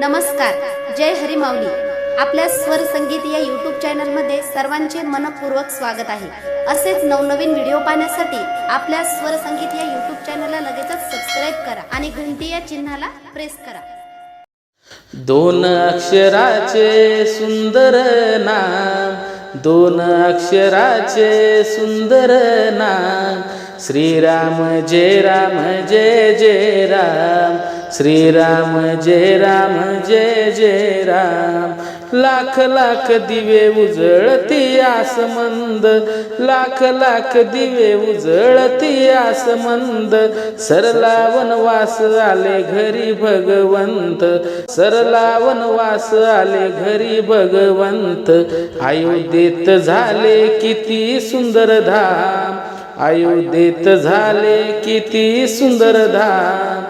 नमस्कार जय हरिमाऊली. आपल्या स्वर संगीत या यूट्यूब चॅनलमध्ये सर्वांचे मनपूर्वक स्वागत आहे. असेच नवनवीन व्हिडिओ पाहण्यासाठी आपल्या स्वर संगीत या यूट्यूब चॅनलला लगेचच सबस्क्राईब करा आणि घंटी या चिन्हाला प्रेस करा. दोन अक्षराचे सुंदर नाम दोन अक्षराचे सुंदर नाम श्रीराम जय राम जय जय राम श्रीराम जय राम जय जय राम. लाख लाख दिवे उजळती आसमंद लाख लाख दिवे उजळती आसमंद सरला वनवास आले घरी भगवंत. सरला वनवास आले घरी भगवंत. अयोध्येत झाले किती सुंदर धाम. अयोध्येत झाले किती सुंदर धाम.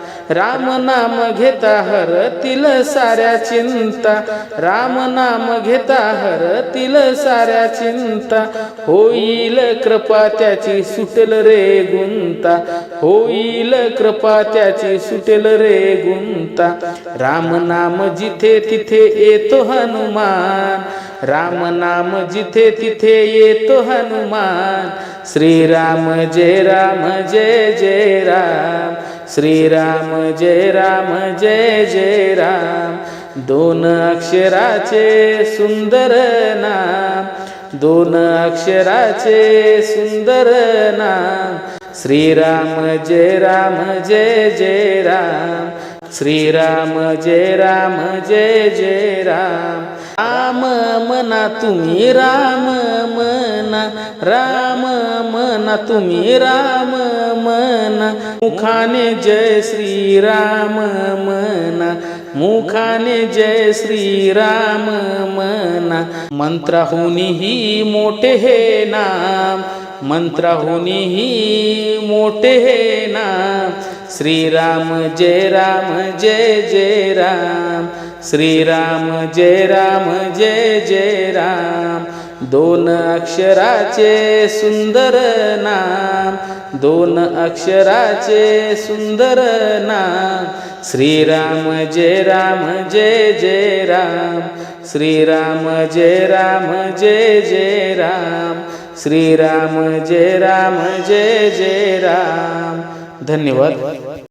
राम नाम घेता हरतील साऱ्या चिंता. राम नाम घेता हरतील साऱ्या चिंता. होईल कृपा त्याची सुटेल रे गुंता. होईल कृपा त्याची सुटेल रे गुंता. राम नाम जिथे तिथे येतो हनुमान. राम नाम जिथे तिथे येतो हनुमान. श्रीराम जय राम जय जय राम. श्रीराम जय राम जय जय राम. दोन अक्षराचे सुंदर नाम. दोन अक्षराचे सुंदर नाम. श्रीराम जय राम जय जय राम. श्रीराम जय राम जय जय राम. राम मना तुम्ही राम मना. राम मना तुम्ही राम मना. मुखाने जय श्रीराम मना मुखाने जय श्रीराम मना. ही मोठे हे नाम मंत्राहुनीही मोठे हे नाम. श्रीराम जय राम जय जय राम. श्रीराम जय राम जय जय राम. दोन अक्षराचे सुंदर नाम दोन अक्षराचे सुंदर नाम. श्रीराम जय राम जय जय राम. श्रीराम जय राम जय जय राम. श्रीराम जय राम जय जय राम. धन्यवाद.